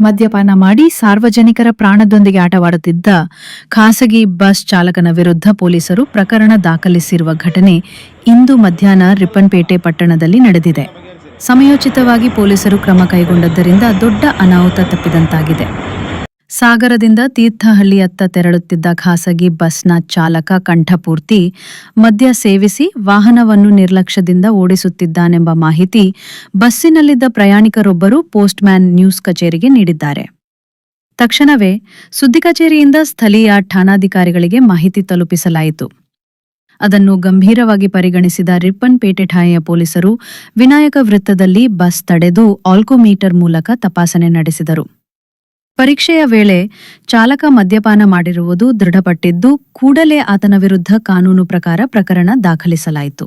ಮದ್ಯಪಾನ ಮಾಡಿ ಸಾರ್ವಜನಿಕರ ಪ್ರಾಣದೊಂದಿಗೆ ಆಟವಾಡುತ್ತಿದ್ದ ಖಾಸಗಿ ಬಸ್ ಚಾಲಕನ ವಿರುದ್ಧ ಪೊಲೀಸರು ಪ್ರಕರಣ ದಾಖಲಿಸಿರುವ ಘಟನೆ ಇಂದು ಮಧ್ಯಾಹ್ನ ರಿಪ್ಪನ್ಪೇಟೆ ಪಟ್ಟಣದಲ್ಲಿ ನಡೆದಿದೆ. ಸಮಯೋಚಿತವಾಗಿ ಪೊಲೀಸರು ಕ್ರಮ ಕೈಗೊಂಡದ್ದರಿಂದ ದೊಡ್ಡ ಅನಾಹುತ ತಪ್ಪಿದಂತಾಗಿದೆ. ಸಾಗರದಿಂದ ತೀರ್ಥಹಳ್ಳಿಯತ್ತ ತೆರಳುತ್ತಿದ್ದ ಖಾಸಗಿ ಬಸ್ನ ಚಾಲಕ ಕಂಠಪೂರ್ತಿ ಮದ್ಯ ಸೇವಿಸಿ ವಾಹನವನ್ನು ನಿರ್ಲಕ್ಷ್ಯದಿಂದ ಓಡಿಸುತ್ತಿದ್ದಾನೆಂಬ ಮಾಹಿತಿ ಬಸ್ಸಿನಲ್ಲಿದ್ದ ಪ್ರಯಾಣಿಕರೊಬ್ಬರು ಪೋಸ್ಟ್ಮ್ಯಾನ್ ನ್ಯೂಸ್ ಕಚೇರಿಗೆ ನೀಡಿದ್ದಾರೆ. ತಕ್ಷಣವೇ ಸುದ್ದಿ ಕಚೇರಿಯಿಂದ ಸ್ಥಳೀಯ ಠಾಣಾಧಿಕಾರಿಗಳಿಗೆ ಮಾಹಿತಿ ತಲುಪಿಸಲಾಯಿತು. ಅದನ್ನು ಗಂಭೀರವಾಗಿ ಪರಿಗಣಿಸಿದ ರಿಪ್ಪನ್ಪೇಟೆ ಠಾಣೆಯ ಪೊಲೀಸರು ವಿನಾಯಕ ವೃತ್ತದಲ್ಲಿ ಬಸ್ ತಡೆದು ಆಲ್ಕೋಮೀಟರ್ ಮೂಲಕ ತಪಾಸಣೆ ನಡೆಸಿದರು. ಪರೀಕ್ಷೆಯ ವೇಳೆ ಚಾಲಕ ಮದ್ಯಪಾನ ಮಾಡಿರುವುದು ದೃಢಪಟ್ಟಿದ್ದು ಕೂಡಲೇ ಆತನ ವಿರುದ್ಧ ಕಾನೂನು ಪ್ರಕಾರ ಪ್ರಕರಣ ದಾಖಲಿಸಲಾಯಿತು.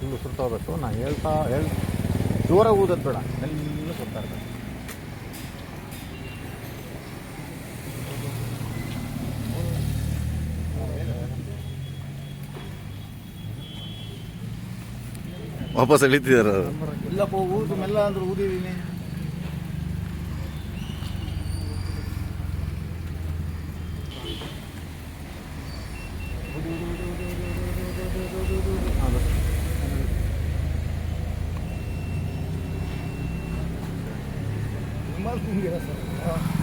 ಫುಲ್ಲು ಸುರ್ತಾ ಹೋಗ್ಬೇಕು. ನಾ ಹೇಳ್ತಾ ಹೇಳ್ ಜೋರಾಗಿ ಊದೋದು ಬೇಡ. ಮೆಲ್ಲ ಸುರ್ತಾ ಇರ್ಬೇಕು. ವಾಪಸ್ ಎಳಿತಿದಾರ ಇಲ್ಲಪ್ಪ ಊದು ಮೆಲ್ಲ ಅಂದ್ರೆ ಊದಿದ್ದೀನಿ 马东尼老师。